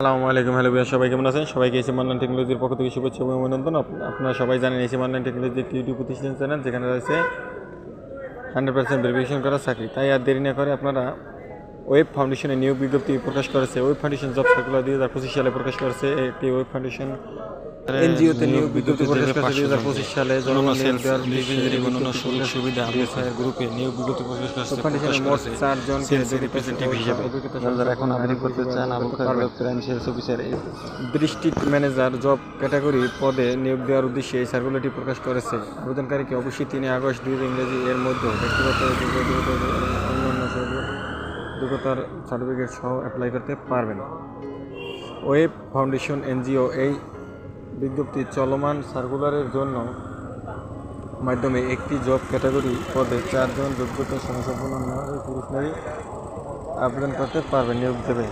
আসসালামু আলাইকুম, হ্যালো বিয়ার সবাই কেমন আছেন? সবাইকে এসি অনলাইন টেকনোলজির পক্ষ থেকে শুভেচ্ছা এবং অভিনন্দন। আপ- আপনারা সবাই জানেন এসি অনলাইন টেকনোলজি একটি ইউটিউব প্রতিষ্ঠান, চ্যানেল, যেখানে রয়েছে হান্ড্রেড পার্সেন্ট ভেরিফিকেশন করা চাকরি। তাই আর দেরি না করে আপনারা ওয়েব ফাউন্ডেশনে নিয়োগ বিজ্ঞপ্তি প্রকাশ করেছে। ওয়েব ফাউন্ডেশন জব সার্কুলার দুই হাজার পঁচিশ সালে প্রকাশ করেছে। একটি ওয়েব ফাউন্ডেশন এনজিওতে নিয়োগ বিজ্ঞপ্তি প্রকাশ করেছে দুই হাজার পঁচিশ সালে সুযোগ সুবিধা গ্রুপে নিয়োগ বিজ্ঞপ্তি প্রকাশ করেছে মোট চারজন Sales হিসেবে। যারা এখন আবেদন করতে চান officer district manager job category পদে নিয়োগ দেওয়ার উদ্দেশ্যে এই সার্কুলারটি প্রকাশ করেছে। আবেদনকারীকে অবশ্যই তিন আগস্ট দুই ইংরেজি এর মধ্যে ব্যক্তিগত অন্যান্য যোগ্যতার সার্টিফিকেট সহ অ্যাপ্লাই করতে পারবেন। ওয়েব ফাউন্ডেশন এনজিও এই বিজ্ঞপ্তি চলমান সার্কুলারের জন্য মাধ্যমে একটি জব ক্যাটাগরি পদে চারজন যোগ্যতা সমসম্পন্ন পুরুষ নারী আবেদন করতে পারবে, নিয়োগ দেবে।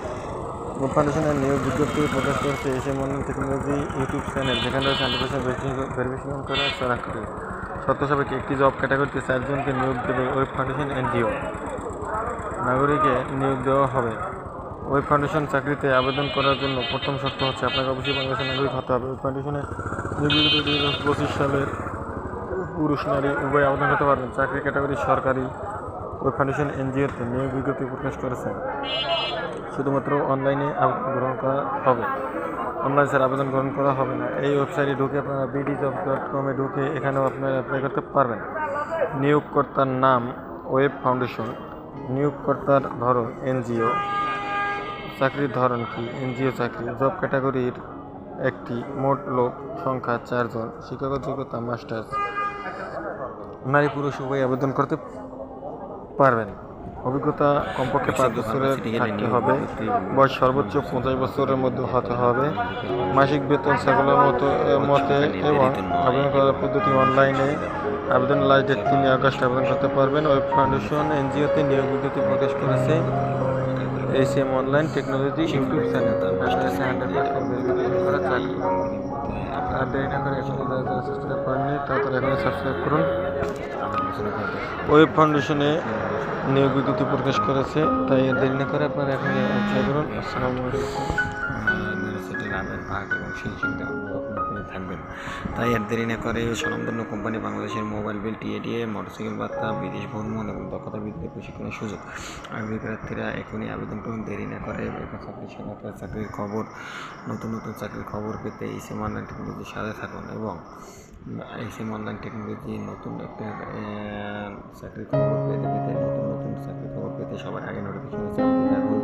ফাউন্ডেশনের নিয়োগ বিজ্ঞপ্তি প্রকাশ করেছে এসে মন্ডল টেকনোলজি, ইউটিউব চ্যানেল, যেখানে রয়েছে হান্ড্রেড পার্সেন্ট ভেরিফিকেশন করা চাকরি সত্য সাপেক্ষে একটি জব ক্যাটাগরিতে চারজনকে নিয়োগ দেবে ওয়েব ফাউন্ডেশন এনজিও। নাগরিকে নিয়োগ দেওয়া হবে। ওয়েব ফাউন্ডেশন চাকরিতে আবেদন করার জন্য প্রথম শর্ত হচ্ছে আপনাকে অবশ্যই বাংলাদেশের নাগরিক হতে হবে। ওয়েব ফাউন্ডেশনে বিজ্ঞপ্তি দুই হাজার পঁচিশ সালের পুরুষ নারী উভয় আবেদন করতে পারবেন। চাকরি ক্যাটাগরি সরকারি ওয়েব ফাউন্ডেশন এনজিওতে নিয়োগ বিজ্ঞপ্তি প্রকাশ করেছে শুধুমাত্র অনলাইনে আবেদন গ্রহণ করা হবে। অনলাইন স্যার আবেদন গ্রহণ করা হবে না। এই ওয়েবসাইটে ঢুকে আপনারা বিডি জব ডট কমে ঢুকে এখানেও আপনারা অ্যাপ্লাই করতে পারবেন। নিয়োগকর্তার নাম ওয়েব ফাউন্ডেশন, নিয়োগকর্তার ধরন এনজিও। চাকরির ধরন কি? এনজিও চাকরি জব ক্যাটাগরির একটি মোট লোক সংখ্যা চারজন শিক্ষাগত যোগ্যতা মাস্টার্স নারী পুরুষ উভয় আবেদন করতে পারবেন। অভিজ্ঞতা কমপক্ষে পাঁচ বছরের থাকতে হবে। বয়স সর্বোচ্চ পঞ্চাশ বছরের মধ্যে হতে হবে। মাসিক বেতন সেগুলোর মতো মতে এবং আবেদন করার পদ্ধতি অনলাইনে আবেদন লাস্ট ডেট তিন আগস্ট আবেদন করতে পারবেন। ওয়েব ফাউন্ডেশন এনজিওতে নিয়োগ বিজ্ঞপ্তি প্রকাশ করেছে। S M online technology YouTube channel আর দেরি না করে এখন সাবস্ক্রাইব করেননি তাড়াতাড়ি এখন সাবস্ক্রাইব করুন। ওয়েব ফাউন্ডেশনে নিয়োগ বিজ্ঞপ্তি প্রকাশ করেছে তাই দেরি না করে আপনারা এখন সাবস্ক্রাইব করুন। আসসালামু আলাইকুম। লাভের ভাগ এবং সুবিধা আপনি থাকবেন তাই আর দেরি না করে স্বনামধন্য কোম্পানি বাংলাদেশের mobile bill TA DA motorcycle ভাত্তা বিদেশ ভ্রমণ এবং দক্ষতা বৃদ্ধি প্রশিক্ষণের সুযোগ। আগ্রহী প্রার্থীরা এখনই আবেদন করুন, দেরি না করে চাকরি সহায়তা চাকরির খবর, নতুন নতুন চাকরির খবর পেতে ইসিএম অনলাইন টেকনোলজির সাথে থাকুন এবং ইসিএম অনলাইন টেকনোলজি নতুন একটা চাকরির খবর পেতে পেতে, নতুন নতুন চাকরির খবর পেতে সবার আগে নোটিফিকেশন চালু থাকুন।